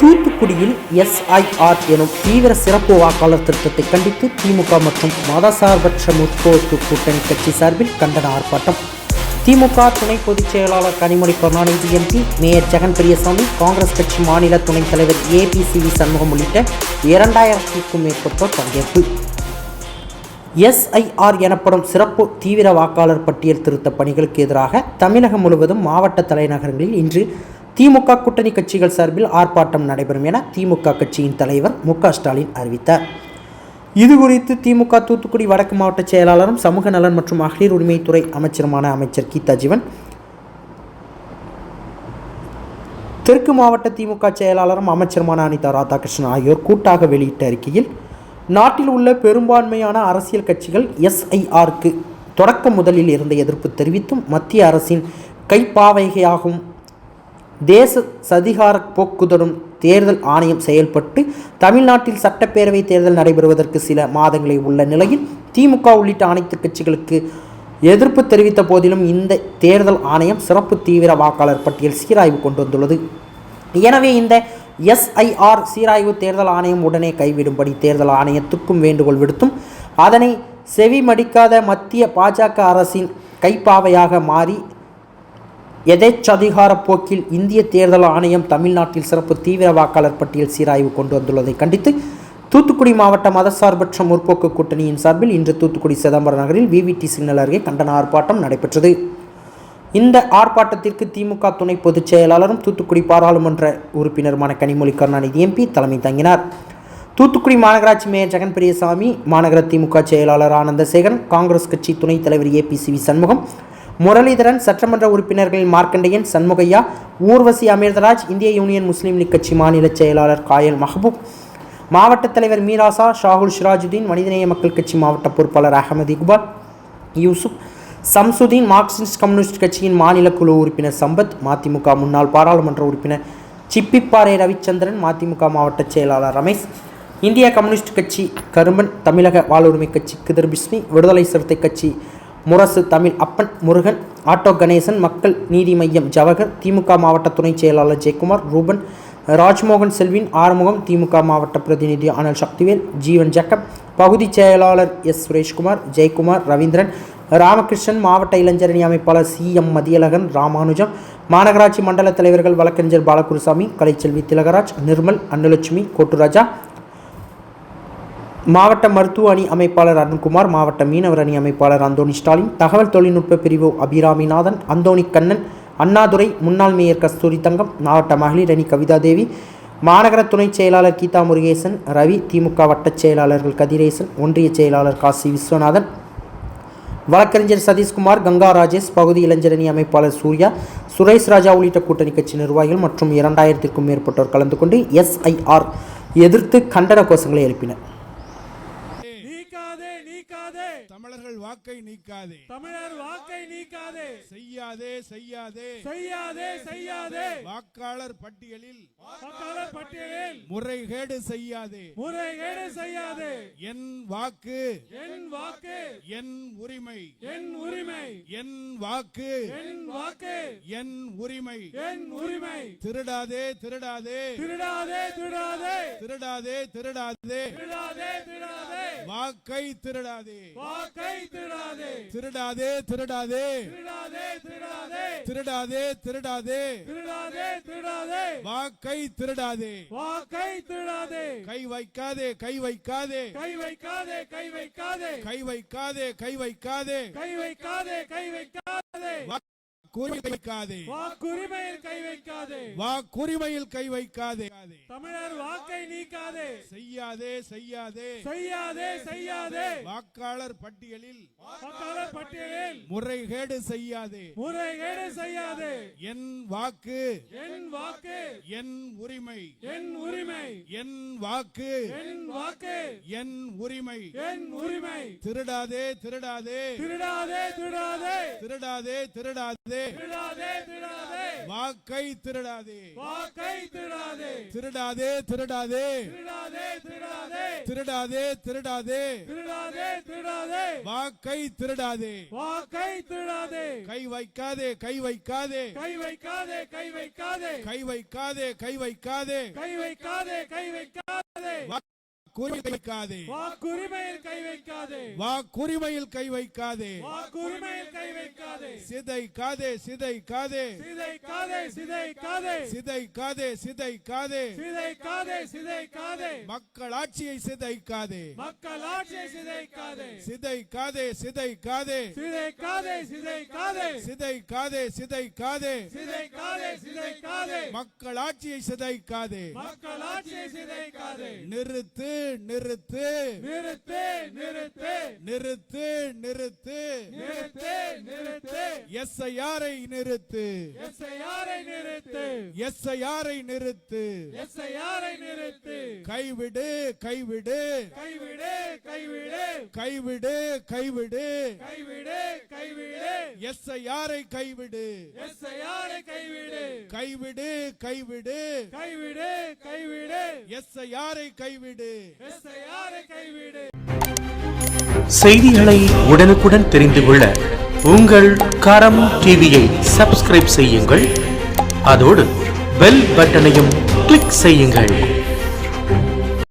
SIR எனும் தீவிர சிறப்பு வாக்காளர் திருத்தத்தை கண்டித்து திமுக மற்றும் மதசார்பற்ற முற்போக்கு கூட்டணி கட்சி சார்பில் கண்டன ஆர்ப்பாட்டம். திமுக துணை பொதுச் செயலாளர் கனிமொழி கருணாநிதி எம்பி மேயர் ஜெகன் பெரியசாமி காங்கிரஸ் கட்சி மாநில துணைத் தலைவர் ஏபிசிவி சண்முகம் உள்ளிட்ட இரண்டாயிரத்திற்கும் மேற்பட்டோர் பங்கேற்பு. எஸ்ஐஆர் எனப்படும் சிறப்பு தீவிர வாக்காளர் பட்டியல் திருத்த பணிகளுக்கு எதிராக தமிழகம் முழுவதும் மாவட்ட தலைநகரங்களில் இன்று திமுக கூட்டணி கட்சிகள் சார்பில் ஆர்ப்பாட்டம் நடைபெறும் என திமுக கட்சியின் தலைவர் மு ஸ்டாலின் அறிவித்தார். இது குறித்து திமுக தூத்துக்குடி வடக்கு மாவட்ட செயலாளரும் சமூக நலன் மற்றும் மகளிர் உரிமைத்துறை அமைச்சருமான அமைச்சர் கீதா ஜீவன் தெற்கு மாவட்ட திமுக செயலாளரும் அமைச்சருமான அனிதா ராதாகிருஷ்ணன் ஆகியோர் கூட்டாக வெளியிட்ட அறிக்கையில் நாட்டில் உள்ள பெரும்பான்மையான அரசியல் கட்சிகள் எஸ்ஐஆருக்கு தொடக்க முதலில் இருந்த எதிர்ப்பு தெரிவித்தும் மத்திய அரசின் கைப்பாவைகையாகவும் தேச சதிகார போக்குதரும் தேர்தல் ஆணையம் செயல்பட்டு தமிழ்நாட்டில் சட்டப்பேரவை தேர்தல் நடைபெறுவதற்கு சில மாதங்களே உள்ள நிலையில் திமுக உள்ளிட்ட அனைத்து கட்சிகளுக்கு எதிர்ப்பு தெரிவித்த போதிலும் இந்த தேர்தல் ஆணையம் சிறப்பு தீவிர வாக்காளர் பட்டியல் சீராய்வு கொண்டு வந்துள்ளது. எனவே இந்த எஸ்ஐஆர் சீராய்வு தேர்தல் ஆணையம் உடனே கைவிடும்படி தேர்தல் ஆணையத்துக்கும் வேண்டுகோள் விடுத்தும் அதனை செவிமடிக்காத மத்திய பாஜக அரசின் கைப்பாவையாக மாறி எதேச்சதிகார போக்கில் இந்திய தேர்தல் ஆணையம் தமிழ்நாட்டில் சிறப்பு தீவிர வாக்காளர் பட்டியல் சீராய்வு கொண்டு வந்துள்ளதை கண்டித்து தூத்துக்குடி மாவட்ட மதசார்பற்ற முற்போக்கு கூட்டணியின் சார்பில் இன்று தூத்துக்குடி சிதம்பரம் நகரில் விவிடி சிக்னல் அருகே கண்டன ஆர்ப்பாட்டம் நடைபெற்றது. இந்த ஆர்ப்பாட்டத்திற்கு திமுக துணை பொதுச் செயலாளரும் தூத்துக்குடி பாராளுமன்ற உறுப்பினருமான கனிமொழி கருணாநிதி எம்பி தலைமை தங்கினார். தூத்துக்குடி மாநகராட்சி மேயர் ஜெகன் பெரியசாமி மாநகர திமுக செயலாளர் ஆனந்தசேகரன் காங்கிரஸ் கட்சி துணைத் தலைவர் ஏபிசிவி சண்முகம் முரளிதரன் சட்டமன்ற உறுப்பினர்களின் மார்க்கண்டையன் சண்முகையா ஊர்வசி அமிர்தராஜ் இந்திய யூனியன் முஸ்லீம் லீக் கட்சி மாநில செயலாளர் காயல் மஹபூப் மாவட்ட தலைவர் மீராசா ஷாகுல் சிராஜுதீன் மனிதநேய மக்கள் கட்சி மாவட்ட பொறுப்பாளர் அகமது இக்பால் யூசுப் சம்சுதீன் மார்க்சிஸ்ட் கம்யூனிஸ்ட் கட்சியின் மாநில குழு உறுப்பினர் சம்பத் மதிமுக முன்னாள் பாராளுமன்ற உறுப்பினர் சிப்பிப்பாறை ரவிச்சந்திரன் மதிமுக மாவட்ட செயலாளர் ரமேஷ் இந்திய கம்யூனிஸ்ட் கட்சி கரும்பன் தமிழக வாழ்வுரிமை கட்சி கிதர்பிஸ்மி விடுதலை சிறுத்தை கட்சி முரசு தமிழ் அப்பன் முருகன் ஆட்டோ கணேசன் மக்கள் நீதி மையம் ஜவஹர் திமுக மாவட்ட துணைச் செயலாளர் ஜெயக்குமார் ரூபன் ராஜ்மோகன் செல்வின் ஆறுமுகம் திமுக மாவட்ட பிரதிநிதி அனல் சக்திவேல் ஜீவன் ஜக்கப் பகுதி செயலாளர் எஸ் சுரேஷ்குமார் ஜெயக்குமார் ரவீந்திரன் ராமகிருஷ்ணன் மாவட்ட இளைஞரணி அமைப்பாளர் சி எம் மதியழகன் ராமானுஜம் மாநகராட்சி மண்டல தலைவர்கள் வழக்கறிஞர் பாலகுருசாமி கலைச்செல்வி திலகராஜ் நிர்மல் அன்னலட்சுமி கோட்டுராஜா மாவட்ட மருத்துவ அணி அமைப்பாளர் அருண்குமார் மாவட்ட மீனவர் அணி அமைப்பாளர் அந்தோணி ஸ்டாலின் தகவல் தொழில்நுட்ப பிரிவு அபிராமிநாதன் அந்தோணி கண்ணன் அண்ணாதுரை முன்னாள் மேயர் கஸ்தூரி தங்கம் மாவட்ட மகளிர் அணி கவிதாதேவி மாநகர துணைச் செயலாளர் கீதா முருகேசன் ரவி திமுக வட்டச் செயலாளர்கள் கதிரேசன் ஒன்றிய செயலாளர் காசி விஸ்வநாதன். வழக்கறிஞர் சதீஷ்குமார் கங்கா ராஜேஷ் பகுதி இளைஞரணி அமைப்பாளர் சூர்யா சுரேஷ் ராஜா உள்ளிட்ட கூட்டணி கட்சி நிர்வாகிகள் மற்றும் இரண்டாயிரத்திற்கும் மேற்பட்டோர் கலந்து கொண்டு எஸ்ஐஆர் எதிர்த்து கண்டன கோஷங்களை எழுப்பினர் நீக்காதே நீக்காதே தமிழர்கள் வாக்கை நீக்காதே. தமிழர் வாக்கை நீக்காதே. செய்யாதே செய்யாதே. செய்யாதே செய்யாதே. வாக்காளர் பட்டியலில் வாக்காளர் பட்டியலில் முறைகேடு செய்யாதே. முறைகேடு செய்யாதே. என் வாக்கு என் வாக்கு என் உரிமை. என் உரிமை. என் வாக்கு என் வாக்கு என் உரிமை. என் உரிமை. திருடாதே திருடாதே. திருடாதே திருடாதே. திருடாதே திருடாதே. திருடாதே திருடாதே. வாக்கை திருடாதே. வாக்கை திருடாதே. திருடாதே திருடாதே. திருடாதே திருடாதே. திருடாதே திருடாதே. திருடாதே திருடாதே. வாக்கை திருடாதே. வாக்கை திருடாதே. கை வைக்காதே கை வைக்காதே. கை வைக்காதே கை வைக்காதே. கை வைக்காதே கை வைக்காதே. கை வைக்காதே கை கை வைக்காதே வைக்காதே. வாக்குரிமையில் கை வைக்காதே. வாக்குரிமையில் கை வைக்காதே. தமிழர் வாக்கை நீக்காதே. செய்யாதே செய்யாதே. செய்யாதே செய்யாதே. வாக்காளர் பட்டியலில் வாக்காளர் பட்டியலில் முறைகேடு செய்யாதே. முறைகேடு செய்யாதே. என் வாக்கு என் வாக்கு என் உரிமை என் உரிமை என் வாக்கு என் வாக்கு என் உரிமை. என் உரிமை. திருடாதே திருடாதே. திருடாதே திருடாதே. திருடாதே திருடாதே. திருடாதே. திருடாதே வாக்கை திருடாதே. வாக்கை திருடாதே. திருடாதே திருடாதே. திருடாதே திருடாதே. திருடாதே திருடாதே. திருடாதே திருடாதே. வாக்கை திருடாதே. வாக்கை திருடாதே. கை வைக்காதே கை வைக்காதே. கை வைக்காதே கை வைக்காதே. கை வைக்காதே கை வைக்காதே. கை வைக்காதே கை வைக்காதே. வைக்காதே. வாக்குரிமையில் கை வைக்காதே. வாக்குரிமையில் கை வைக்காதே. வாக்குரிமையில் கை வைக்காதே. சிதைக்காதே சிதைக்காதே. சிதைக்காதே சிதைக்காதே. சிதைக்காதே சிதைக்காதே. சிதைக்காதே சிதைக்காதே. மக்கள் ஆட்சியை சிதைக்காதே. மக்கள் ஆட்சியை சிதைக்காதே சிதைக்காதே. சிதைக்காதே சிதைக்காதே. சிதைக்காதே சிதைக்காதே. சிதைக்காதே சிதைக்காதே. மக்கள் ஆட்சியை சிதைக்காதே. மக்கள் ஆட்சியை சிதைக்காதே. நிறுத்து. நிறுத்து. நிறுத்து நிறுத்து. நிறுத்து நிறுத்து. நிறுத்து நிறுத்து. எஸ் யாரை நிறுத்து. எஸ் யாரை நிறுத்து. எஸ் யாரை நிறுத்து. எஸ் யாரை நிறுத்து. கைவிடு கைவிடு. கைவிடு கைவிடு. கைவிடு கைவிடு. கைவிடு. எஸ்ஐஆரை கைவிடு. எஸ்ஐஆரை கைவிடு. கைவிடு கைவிடு. கைவிடு கைவிடு. எஸ்ஐஆரை கைவிடு. எஸ்ஐஆரை கைவிடு. செய்திகளை உடனுக்குடன் தெரிந்து கொள்ள உங்கள் கரம் டிவியை சப்ஸ்கிரைப் செய்யுங்கள். அதோடு பெல் பட்டனையும் கிளிக் செய்யுங்கள்.